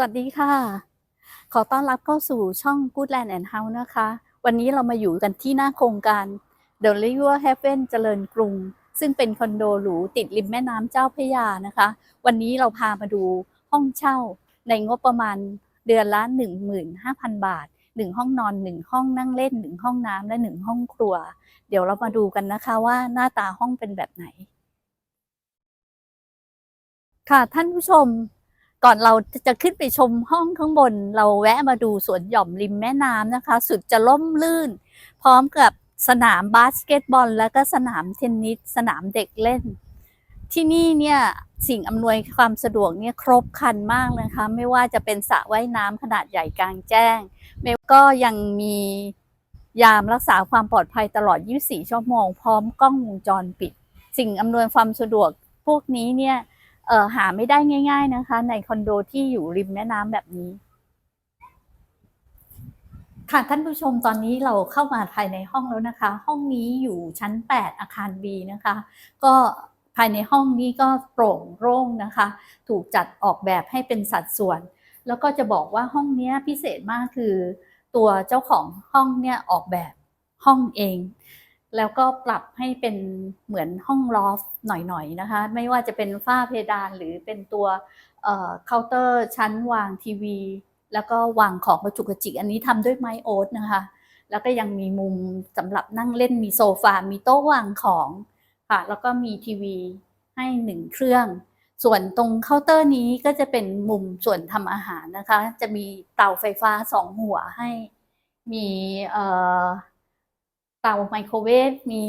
สวัสดีค่ะ ขอต้อนรับเข้าสู่ช่อง Good Land and House นะคะ วันนี้เรามาอยู่กันที่หน้าโครงการ The River Heaven เจริญกรุง ซึ่งเป็นคอนโดหรูติดริมแม่น้ำเจ้าพระยานะคะ วันนี้เราพามาดูห้องเช่า ในงบประมาณเดือนละ 15,000 บาท 1 ห้องนอน 1 ห้องนั่งเล่น 1 ห้องน้ำและ 1 ห้องครัว เดี๋ยวเรามาดูกันนะคะว่าหน้าตาห้องเป็นแบบไหน ค่ะท่านผู้ชม ก่อนเราจะขึ้นไปชมห้องข้างบน เราแวะมาดูสวนหย่อมริมแม่น้ำนะคะ สุดจะล่มลื่น พร้อมกับสนามบาสเกตบอล แล้วก็สนามเทนนิส สนามเด็กเล่น ที่นี่เนี่ยสิ่งอำนวยความสะดวกเนี่ยครบครันมากเลยนะคะ ไม่ว่าจะเป็นสระว่ายน้ำขนาดใหญ่กลางแจ้งไม่ก็ยังมียามรักษาความปลอดภัยตลอด 24 ชั่วโมง พร้อมกล้องวงจรปิด สิ่งอำนวยความสะดวกพวกนี้เนี่ย เออหาไม่ได้ง่าย ๆนะคะ ในคอนโดที่อยู่ริมแม่น้ำแบบนี้ ค่ะท่านผู้ชมตอนนี้เราเข้ามาภายในห้องแล้วนะคะ ห้องนี้อยู่ชั้น 8 อาคาร B นะคะ ก็ภายในห้องนี้ก็โปร่งโล่งนะคะ ถูกจัดออกแบบให้เป็นสัดส่วน แล้วก็จะบอกว่าห้องนี้พิเศษมากคือ ตัวเจ้าของห้องเนี่ยออกแบบห้องเอง แล้วก็ปรับให้เป็นเหมือนห้องลอฟหน่อยๆนะคะ ไม่ว่าจะเป็นฝ้าเพดานหรือเป็นตัวเคาน์เตอร์ชั้นวางทีวี แล้วก็วางของกระจุกกระจิกอันนี้ทำด้วยไม้โอ๊ตนะคะ แล้วก็ยังมีมุมสำหรับนั่งเล่นมีโซฟา มีโต๊ะวางของค่ะ แล้วก็มีทีวีให้หนึ่งเครื่อง ส่วนตรงเคาน์เตอร์นี้ก็จะเป็นมุมส่วนทำอาหารนะคะ จะมีเตาไฟฟ้าสองหัวให้ มีเอ่อ เตาไมโครเวฟมี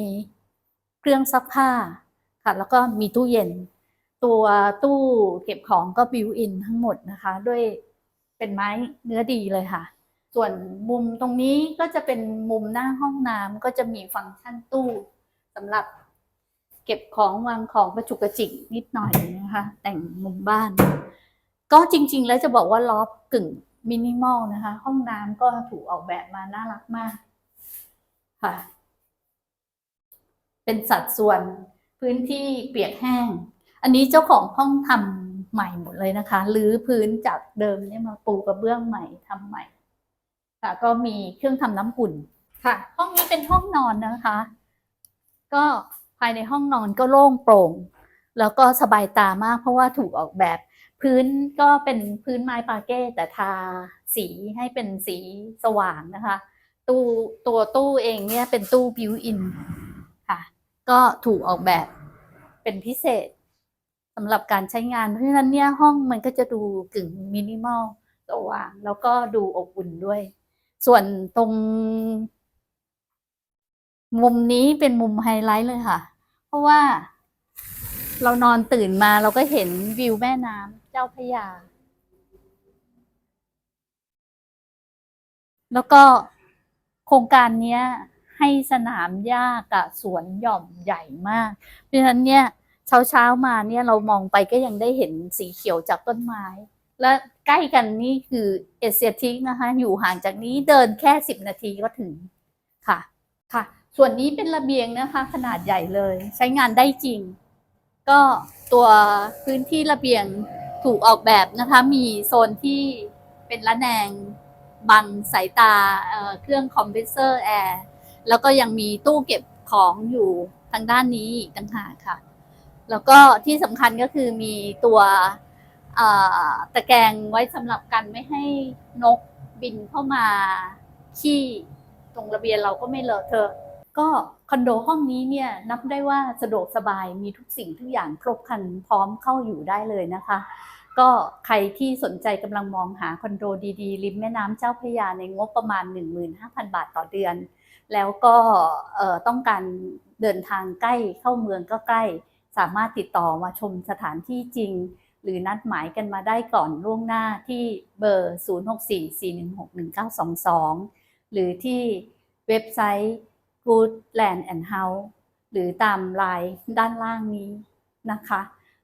เครื่องซักผ้าค่ะแล้วก็มีตู้เย็น ตัวตู้เก็บของก็บิวอินทั้งหมดนะคะ ด้วยเป็นไม้เนื้อดีเลยค่ะ ส่วนมุมตรงนี้ก็จะเป็นมุมหน้าห้องน้ำก็จะมีฟังก์ชันตู้สำหรับเก็บของวางของประจุกระจิกนิดหน่อยนะคะ แต่งมุมบ้าน ก็จริง ๆ แล้วจะบอกว่าล็อบกึ่งมินิมอลนะคะ ห้องน้ำก็ถูกออกแบบมาน่ารักมาก ค่ะ เป็นสัดส่วนพื้นที่เปียกแห้ง อันนี้เจ้าของห้องทำใหม่หมดเลยนะคะรื้อพื้นจากเดิมเนี่ยมาปูกระเบื้องใหม่ทำใหม่ค่ะก็มีเครื่องทำน้ำอุ่นค่ะ ห้องนี้เป็นห้องนอนนะคะ ก็ภายในห้องนอนก็โล่งโปร่ง แล้วก็สบายตามาก เพราะว่าถูกออกแบบ พื้นก็เป็นพื้นไม้ปาเก้แต่ทาสีให้เป็นสีสว่างนะคะ ตู้ตัวตู้เองเนี่ยเป็นตู้บิวอินค่ะ ก็ถูกออกแบบเป็นพิเศษสำหรับการใช้งาน เพราะฉะนั้นเนี่ยห้องมันก็จะดูกึ่งมินิมอลสว่างแล้วก็ดูอบอุ่นด้วย ส่วนตรง มุมนี้เป็นมุมไฮไลท์เลยค่ะ เพราะว่าเรานอนตื่นมาเราก็เห็นวิวแม่น้ำเจ้าพระยา แล้วก็ โครงการนี้ให้สนามหญ้ากับสวนหย่อมใหญ่มาก เพราะฉะนั้นเนี่ยเช้าเช้าๆมาเนี่ยเรามองไปก็ยังได้เห็นสีเขียวจากต้นไม้ และใกล้กันนี่คือเอเชียทิกนะคะ อยู่ห่างจากนี้เดินแค่สิบนาทีก็ถึงค่ะค่ะ ส่วนนี้เป็นระเบียงนะคะ ขนาดใหญ่เลย ใช้งานได้จริง ก็ตัวพื้นที่ระเบียงถูกออกแบบนะคะ มีโซนที่เป็นระแนง บังสายตาเครื่องคอมเพรสเซอร์แอร์แล้วก็ยังมีตู้เก็บของอยู่ทางด้านนี้อีกต่างหากค่ะ แล้วก็ที่สำคัญก็คือมีตัวตะแกรงไว้สำหรับกันไม่ให้นกบินเข้ามาขี้ตรงระเบียงเราก็ไม่เลอะเทอะก็คอนโดห้องนี้เนี่ยนับได้ว่าสะดวกสบายมีทุกสิ่งทุกอย่างครบครันพร้อมเข้าอยู่ได้เลยนะคะ ก็ใครที่สนใจกำลังมองหาคอนโดดีๆ ริมแม่น้ำเจ้าพระยาในงบประมาณ 15,000 บาทต่อเดือน แล้วก็ต้องการเดินทางใกล้เข้าเมืองก็ใกล้ สามารถติดต่อมาชมสถานที่จริง หรือนัดหมายกันมาได้ก่อนล่วงหน้าที่เบอร์ 0644161922 หรือที่เว็บไซต์ Good Land and House หรือตามไลน์ด้านล่างนี้นะคะ